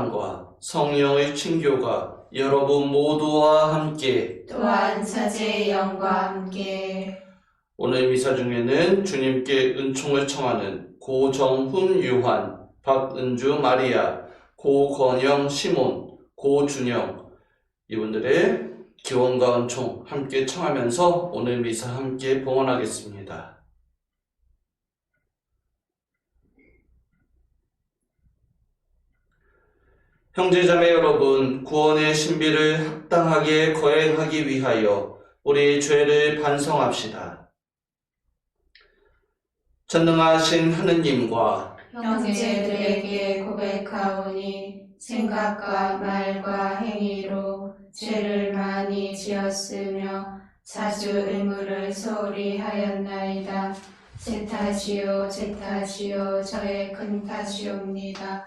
사랑과 성령의 친교가 여러분 모두와 함께 또한 사제의 영과 함께 오늘 미사 중에는 주님께 은총을 청하는 고정훈 유한, 박은주 마리아, 고건영 시몬, 고준영 이분들의 기원과 은총 함께 청하면서 오늘 미사 함께 봉헌하겠습니다. 형제자매 여러분, 구원의 신비를 합당하게 거행하기 위하여 우리 죄를 반성합시다. 전능하신 하느님과 형제들에게 고백하오니 생각과 말과 행위로 죄를 많이 지었으며 자주 의무를 소홀히 하였나이다. 제 탓이요 제 탓이요 저의 큰 탓이옵니다.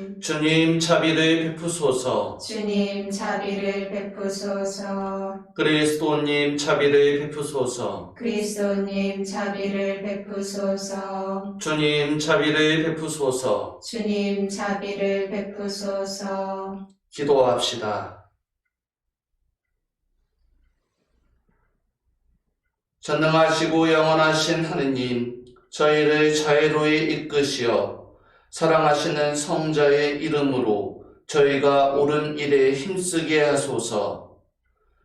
주님 자비를 베푸소서. 주님 자비를 베푸소서. 그리스도님 자비를 베푸소서. 그리스도님 자비를 베푸소서. 주님 자비를 베푸소서. 주님 자비를 베푸소서. 기도합시다. 전능하시고 영원하신 하느님, 저희를 자유로이 이끄시어 사랑하시는 성자의 이름으로 저희가 옳은 일에 힘쓰게 하소서.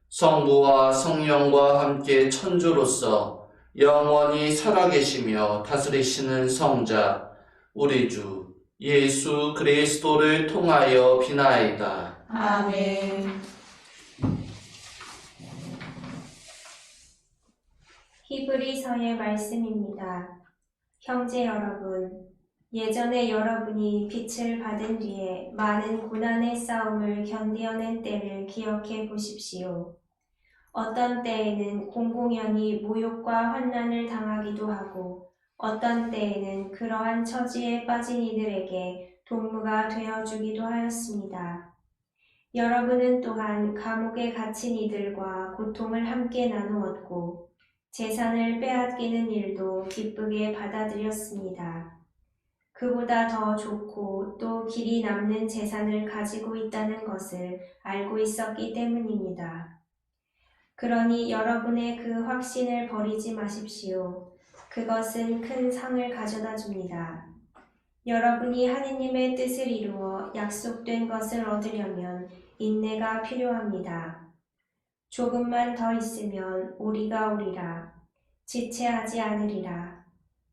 성부와 성령과 함께 천주로서 영원히 살아계시며 다스리시는 성자, 우리 주 예수 그리스도를 통하여 비나이다. 아멘. 히브리서의 말씀입니다. 형제 여러분, 예전에 여러분이 빛을 받은 뒤에 많은 고난의 싸움을 견디어낸 때를 기억해 보십시오. 어떤 때에는 공공연히 모욕과 환난을 당하기도 하고, 어떤 때에는 그러한 처지에 빠진 이들에게 동무가 되어주기도 하였습니다. 여러분은 또한 감옥에 갇힌 이들과 고통을 함께 나누었고, 재산을 빼앗기는 일도 기쁘게 받아들였습니다. 그보다 더 좋고 또 길이 남는 재산을 가지고 있다는 것을 알고 있었기 때문입니다. 그러니 여러분의 그 확신을 버리지 마십시오. 그것은 큰 상을 가져다 줍니다. 여러분이 하느님의 뜻을 이루어 약속된 것을 얻으려면 인내가 필요합니다. 조금만 더 있으면 오리가 오리라. 지체하지 않으리라.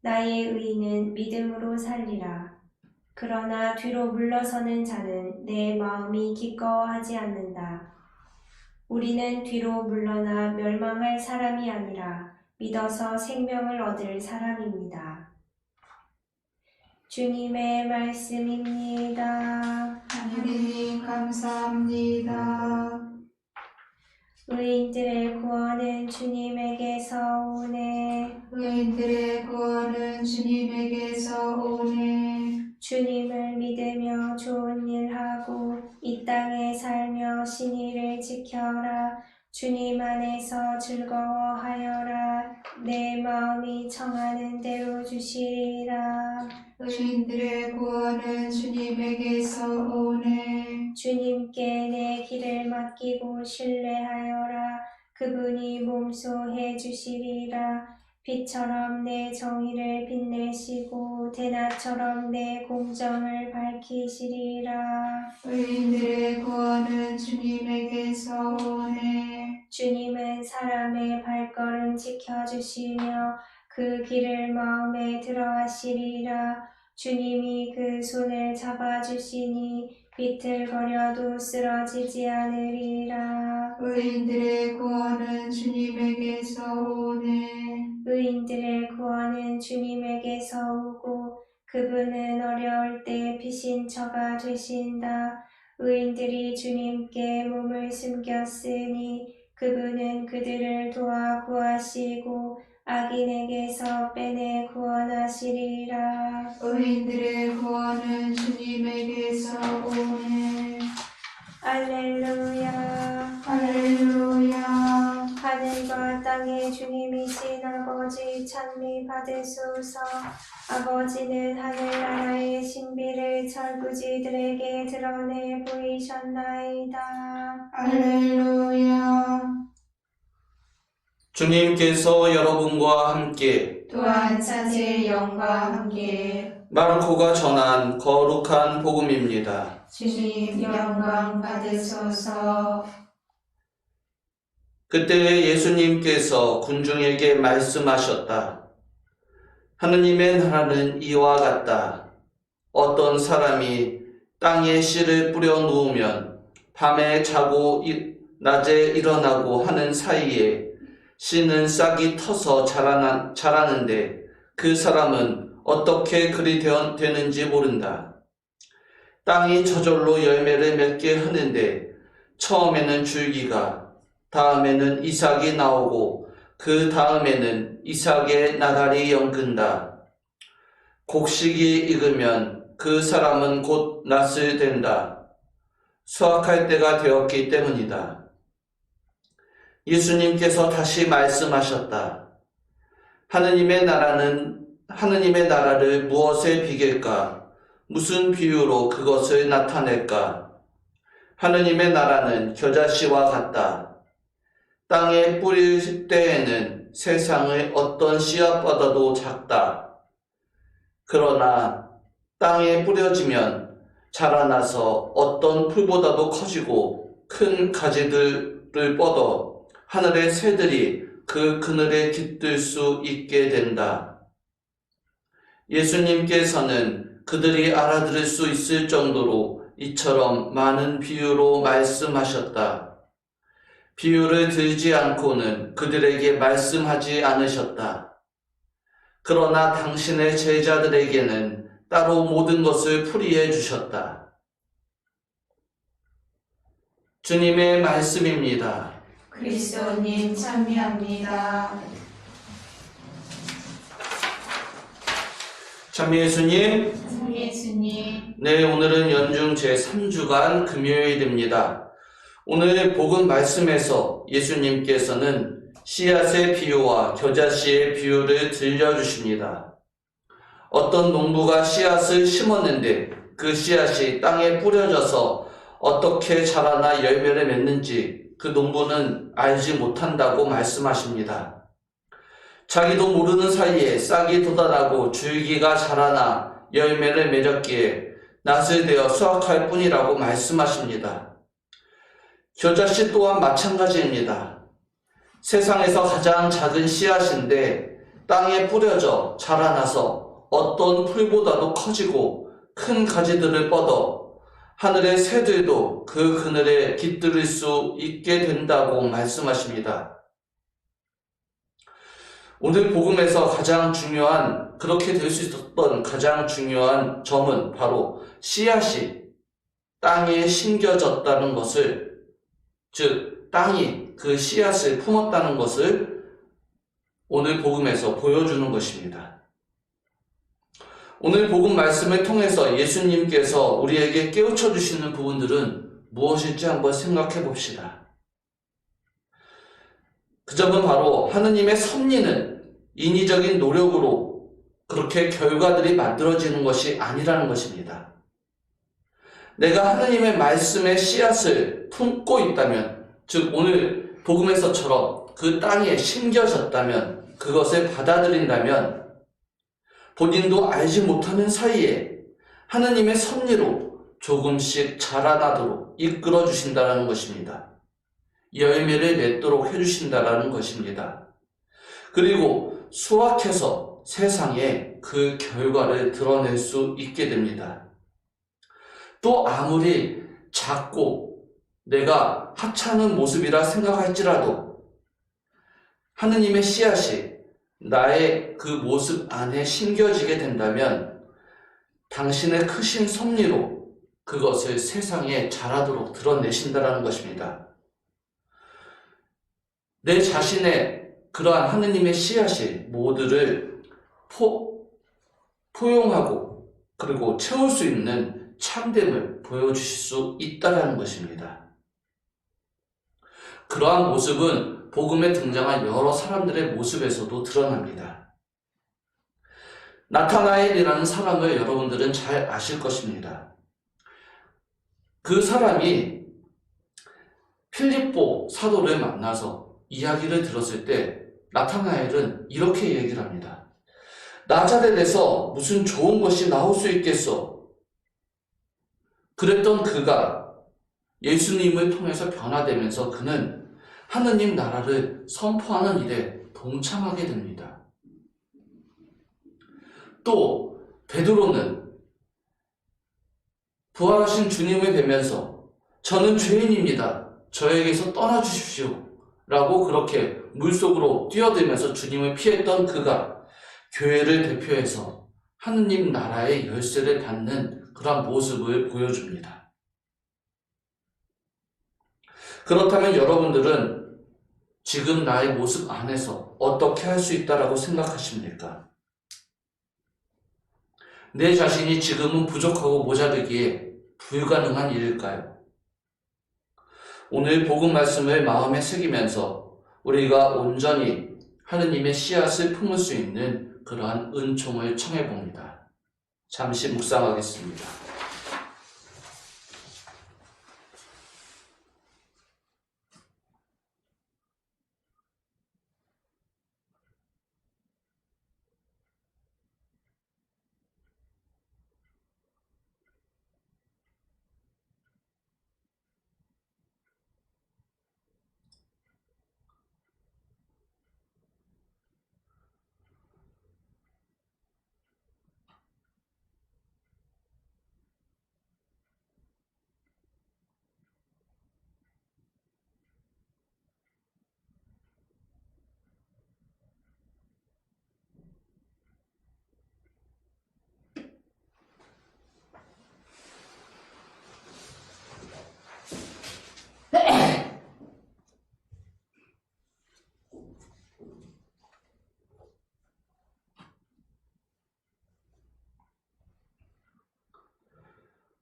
나의 의인은 믿음으로 살리라. 그러나 뒤로 물러서는 자는 내 마음이 기꺼워하지 않는다. 우리는 뒤로 물러나 멸망할 사람이 아니라 믿어서 생명을 얻을 사람입니다. 주님의 말씀입니다. 하느님 감사합니다. 의인들의 구원은 주님에게서 오네. 의인들의 구원은 주님에게서 오네. 주님을 믿으며 좋은 일 하고 이 땅에 살며 신의를 지켜라. 주님 안에서 즐거워하여라. 내 마음이 청하는 대로 주시리라. 의인들의 구원은 주님에게서 오네. 주님께 내 길을 맡기고 신뢰하여라. 그분이 몸소해 주시리라. 빛처럼 내 정의를 빛내시고 대낮처럼 내 공정을 밝히시리라. 의인들의 구원은 주님에게서 오네. 주님은 사람의 발걸음 지켜주시며 그 길을 마음에 들어하시리라. 주님이 그 손을 잡아주시니 비틀거려도 쓰러지지 않으리라. 의인들의 구원은 주님에게서 오네. 의인들의 구원은 주님에게서 오고 그분은 어려울 때 피신처가 되신다. 의인들이 주님께 몸을 숨겼으니 그분은 그들을 도와 구하시고 악인에게서 빼내 구원하시리라. 의인들의 구원은 주님에게서 오네. 알렐루야. 할렐루야. 하늘과 땅의 아버지 찬미 받으소서 아버지는 하늘나라의 신비를 철부지들에게 드러내 보이셨나이다 할렐루야. 주님께서 여러분과 함께 또한 사제의 영과 함께 마르코가 전한 거룩한 복음입니다. 주님 영광 받으소서. 그때 예수님께서 군중에게 말씀하셨다. 하느님의 나라는 이와 같다. 어떤 사람이 땅에 씨를 뿌려 놓으면 밤에 자고 이- 낮에 일어나고 하는 사이에 씨는 싹이 터서 자라나, 자라는데 그 사람은 어떻게 그리 되는지 모른다. 땅이 저절로 열매를 맺게 하는데 처음에는 줄기가 다음에는 이삭이 나오고 그 다음에는 이삭의 나달이 연근다. 곡식이 익으면 그 사람은 곧 낫을 된다. 수확할 때가 되었기 때문이다. 예수님께서 다시 말씀하셨다. 하느님의 나라는 하느님의 나라를 무엇에 비길까? 무슨 비유로 그것을 나타낼까? 하느님의 나라는 겨자씨와 같다. 땅에 뿌릴 때에는 세상의 어떤 씨앗보다도 작다. 그러나 땅에 뿌려지면 자라나서 어떤 풀보다도 커지고 큰 가지들을 뻗어 하늘의 새들이 그 그늘에 깃들 수 있게 된다. 예수님께서는 그들이 알아들을 수 있을 정도로 이처럼 많은 비유로 말씀하셨다. 비유를 들지 않고는 그들에게 말씀하지 않으셨다. 그러나 당신의 제자들에게는 따로 모든 것을 풀이해 주셨다. 주님의 말씀입니다. 그리스도님 참여합니다. 참 예수님, 예수님. 네, 오늘은 연중 제3주간 금요일입니다. 오늘 복음 말씀에서 예수님께서는 씨앗의 비유와 겨자씨의 비유를 들려주십니다. 어떤 농부가 씨앗을 심었는데 그 씨앗이 땅에 뿌려져서 어떻게 자라나 열매를 맺는지 그 농부는 알지 못한다고 말씀하십니다. 자기도 모르는 사이에 싹이 돋아나고 줄기가 자라나 열매를 맺었기에 낫을 되어 수확할 뿐이라고 말씀하십니다. 겨자씨 또한 마찬가지입니다. 세상에서 가장 작은 씨앗인데 땅에 뿌려져 자라나서 어떤 풀보다도 커지고 큰 가지들을 뻗어 하늘의 새들도 그 그늘에 깃들일 수 있게 된다고 말씀하십니다. 오늘 복음에서 가장 중요한 그렇게 될 수 있었던 가장 중요한 점은 바로 씨앗이 땅에 심겨졌다는 것을 즉 땅이 그 씨앗을 품었다는 것을 오늘 복음에서 보여주는 것입니다. 오늘 복음 말씀을 통해서 예수님께서 우리에게 깨우쳐 주시는 부분들은 무엇일지 한번 생각해 봅시다. 그 점은 바로 하느님의 섭리는 인위적인 노력으로 그렇게 결과들이 만들어지는 것이 아니라는 것입니다. 내가 하느님의 말씀의 씨앗을 품고 있다면, 즉 오늘 복음에서처럼 그 땅에 심겨졌다면, 그것을 받아들인다면, 본인도 알지 못하는 사이에 하느님의 섭리로 조금씩 자라나도록 이끌어 주신다는 것입니다. 열매를 맺도록 해주신다라는 것입니다. 그리고 수확해서 세상에 그 결과를 드러낼 수 있게 됩니다. 또 아무리 작고 내가 하찮은 모습이라 생각할지라도 하느님의 씨앗이 나의 그 모습 안에 심겨지게 된다면 당신의 크신 섭리로 그것을 세상에 잘하도록 드러내신다라는 것입니다. 내 자신의 그러한 하느님의 씨앗이 모두를 포, 포용하고 그리고 채울 수 있는 참됨을 보여주실 수 있다라는 것입니다. 그러한 모습은 복음에 등장한 여러 사람들의 모습에서도 드러납니다. 나타나엘이라는 사람을 여러분들은 잘 아실 것입니다. 그 사람이 필립보 사도를 만나서 이야기를 들었을 때 나타나엘은 이렇게 얘기를 합니다. 나자렛에서 무슨 좋은 것이 나올 수 있겠어? 그랬던 그가 예수님을 통해서 변화되면서 그는 하느님 나라를 선포하는 일에 동참하게 됩니다. 또 베드로는 부활하신 주님을 뵈면서 저는 죄인입니다. 저에게서 떠나 주십시오. 라고 그렇게 물속으로 뛰어들면서 주님을 피했던 그가 교회를 대표해서 하느님 나라의 열쇠를 받는 그런 모습을 보여줍니다. 그렇다면 여러분들은 지금 나의 모습 안에서 어떻게 할 수 있다라고 생각하십니까? 내 자신이 지금은 부족하고 모자르기에 불가능한 일일까요? 오늘 복음 말씀을 마음에 새기면서 우리가 온전히 하느님의 씨앗을 품을 수 있는 그러한 은총을 청해 봅니다. 잠시 묵상하겠습니다.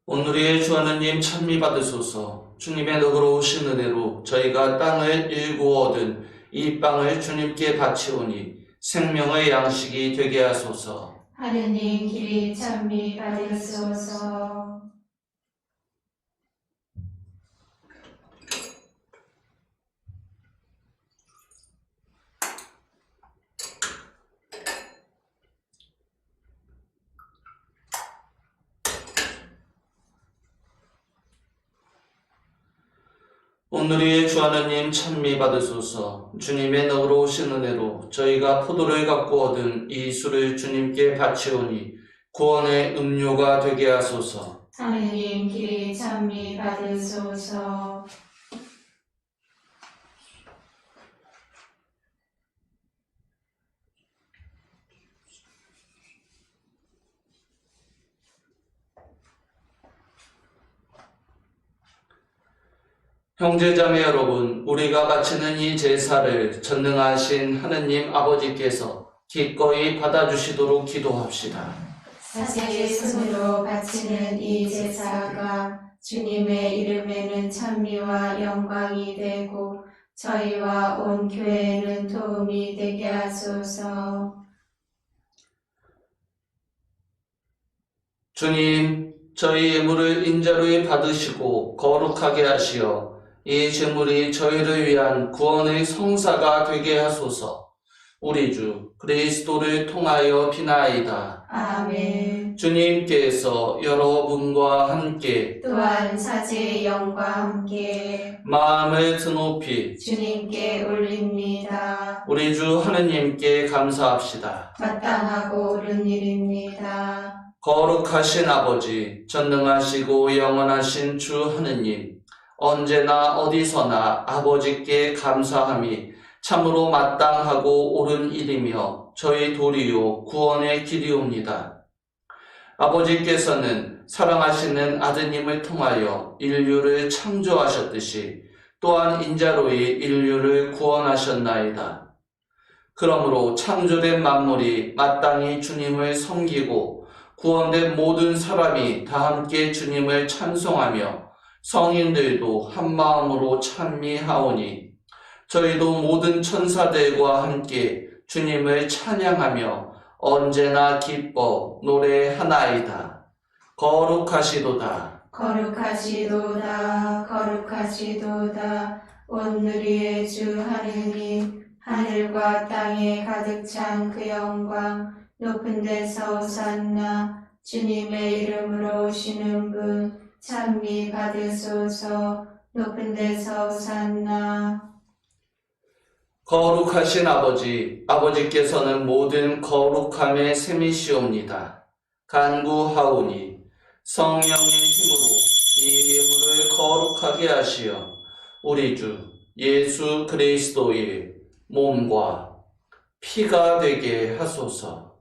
오늘의 주 하느님 찬미 받으소서 주님의 너그러우신 은혜로 저희가 땅을 일구어 얻은 이 빵을 주님께 바치오니 생명의 양식이 되게 하소서 하느님 길이 찬미 받으소서. 오늘의 주 하느님 찬미 받으소서 주님의 너그러우신 은혜로 저희가 포도를 갖고 얻은 이 술을 주님께 바치오니 구원의 음료가 되게 하소서 하느님 길이 찬미 받으소서. 형제자매 여러분, 우리가 바치는 이 제사를 전능하신 하느님 아버지께서 기꺼이 받아주시도록 기도합시다. 사제의 손으로 바치는 이 제사가 주님의 이름에는 찬미와 영광이 되고 저희와 온 교회에는 도움이 되게 하소서. 주님, 저희 예물을 인자로에 받으시고 거룩하게 하시어 이 제물이 저희를 위한 구원의 성사가 되게 하소서. 우리 주 그리스도를 통하여 비나이다. 아멘. 주님께서 여러분과 함께 또한 사제의 영과 함께 마음을 드높이 주님께 올립니다. 우리 주 하느님께 감사합시다. 마땅하고 옳은 일입니다. 거룩하신 아버지, 전능하시고 영원하신 주 하느님, 언제나 어디서나 아버지께 감사함이 참으로 마땅하고 옳은 일이며 저희 도리요 구원의 길이옵니다. 아버지께서는 사랑하시는 아드님을 통하여 인류를 창조하셨듯이 또한 인자로이 인류를 구원하셨나이다. 그러므로 창조된 만물이 마땅히 주님을 섬기고 구원된 모든 사람이 다 함께 주님을 찬송하며 성인들도 한 마음으로 찬미하오니 저희도 모든 천사들과 함께 주님을 찬양하며 언제나 기뻐 노래하나이다. 거룩하시도다. 거룩하시도다 거룩하시도다 온누리의 주 하느님 하늘과 땅에 가득 찬 그 영광 높은 데서 오산나 주님의 이름으로 오시는 분 찬미 받으소서 높은 데서 오산나 거룩하신 아버지, 아버지께서는 모든 거룩함의 셈이시옵니다. 간구하오니 성령의 힘으로 이 예물을 거룩하게 하시어 우리 주 예수 그리스도의 몸과 피가 되게 하소서.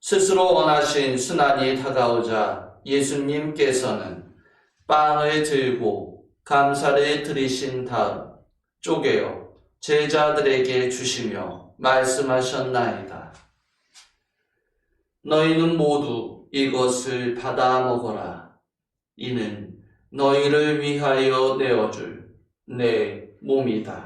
스스로 원하신 순환이 다가오자 예수님께서는 빵을 들고 감사를 드리신 다음 쪼개어 제자들에게 주시며 말씀하셨나이다. 너희는 모두 이것을 받아 먹어라. 이는 너희를 위하여 내어줄 내 몸이다.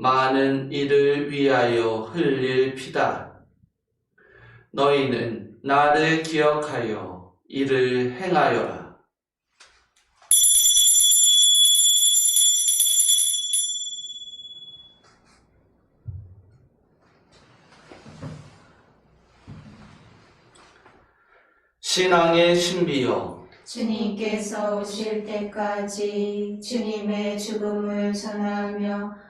많은 이를 위하여 흘릴 피다. 너희는 나를 기억하여 이를 행하여라. 신앙의 신비여 주님께서 오실 때까지 주님의 죽음을 전하며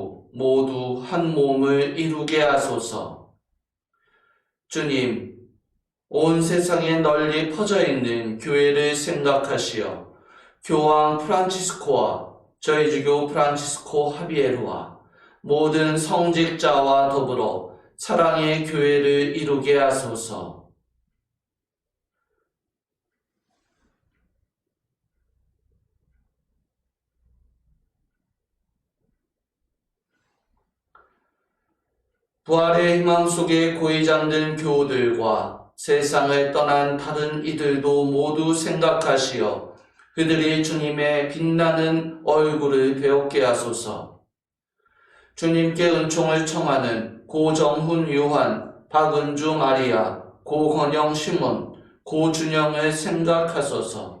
모두 한 몸을 이루게 하소서. 주님, 온 세상에 널리 퍼져 있는 교회를 생각하시어 교황 프란치스코와 저희 주교 프란치스코 하비에르와 모든 성직자와 더불어 사랑의 교회를 이루게 하소서. 부활의 희망 속에 고이 잠든 교우들과 세상을 떠난 다른 이들도 모두 생각하시어 그들이 주님의 빛나는 얼굴을 배웠게 하소서. 주님께 은총을 청하는 고정훈 요한, 박은주 마리아, 고건영 시몬, 고준영을 생각하소서.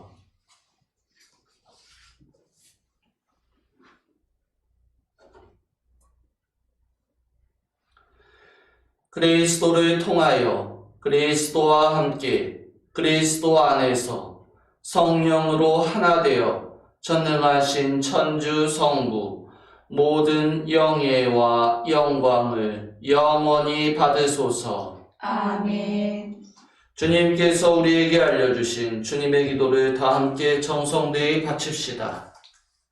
그리스도를 통하여 그리스도와 함께 그리스도 안에서 성령으로 하나 되어 전능하신 천주 성부 모든 영예와 영광을 영원히 받으소서. 아멘. 주님께서 우리에게 알려주신 주님의 기도를 다 함께 정성되이 바칩시다.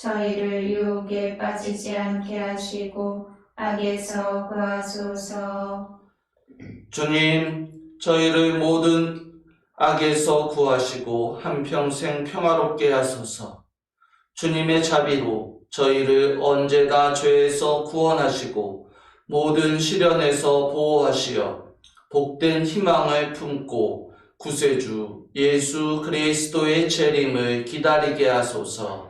저희를 유혹에 빠지지 않게 하시고 악에서 구하소서. 주님, 저희를 모든 악에서 구하시고 한평생 평화롭게 하소서. 주님의 자비로 저희를 언제나 죄에서 구원하시고 모든 시련에서 보호하시어 복된 희망을 품고 구세주 예수 그리스도의 재림을 기다리게 하소서.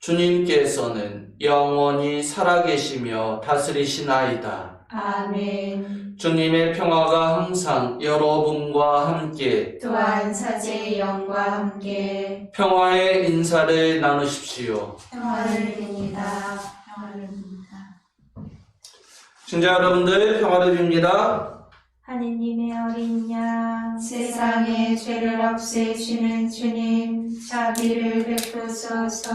주님께서는 영원히 살아계시며 다스리시나이다. 아멘. 주님의 평화가 항상 여러분과 함께 또한 사제의 영과 함께 평화의 인사를 나누십시오. 평화를 빕니다. 평화를 빕니다. 신자 여러분들 평화를 빕니다. 하느님의 어린 양 세상의 죄를 없애주는 주님, 자비를 베푸소서.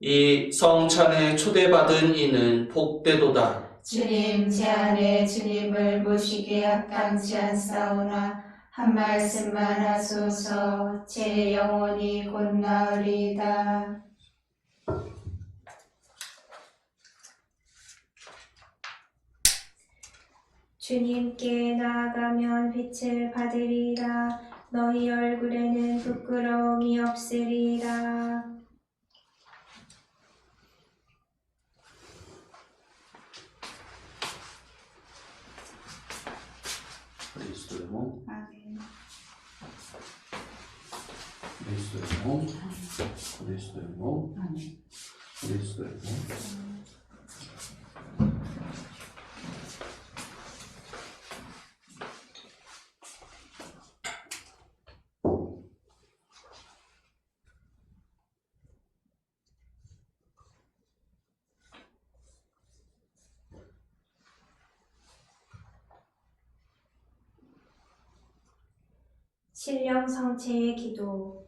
이 성찬에 초대받은 이는 복되도다. 주님, 제 안에 주님을 모시기에 합당치 않사오나, 한 말씀만 하소서, 제 영혼이 곧 나으리이다. 주님께 나아가면 빛을 받으리라 너희 얼굴에는 부끄러움이 없으리라 그리스도의 몸, 아멘. 그리스도의 몸, 그리스도의 몸, 그리스도의 몸. 신령 성체의 기도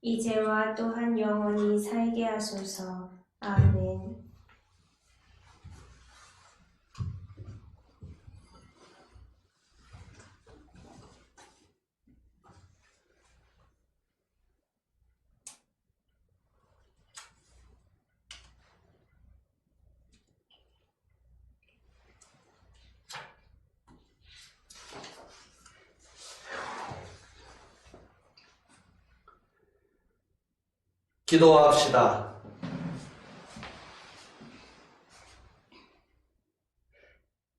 이제와 또한 영원히 살게 하소서. 아멘. 기도합시다.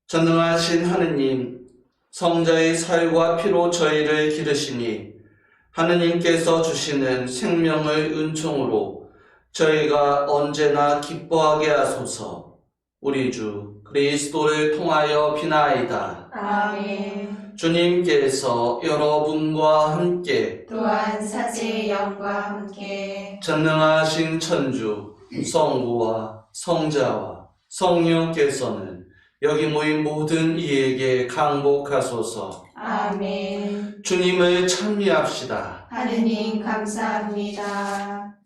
전능하신 하느님, 성자의 살과 피로 저희를 기르시니 하느님께서 주시는 생명의 은총으로 저희가 언제나 기뻐하게 하소서 우리 주 그리스도를 통하여 비나이다. 아멘. 주님께서 여러분과 함께 또한 사제의 영과 함께 전능하신 천주 성부와 성자와 성령께서는 여기 모인 모든 이에게 강복하소서 아멘. 주님을 찬미합시다. 하느님 감사합니다.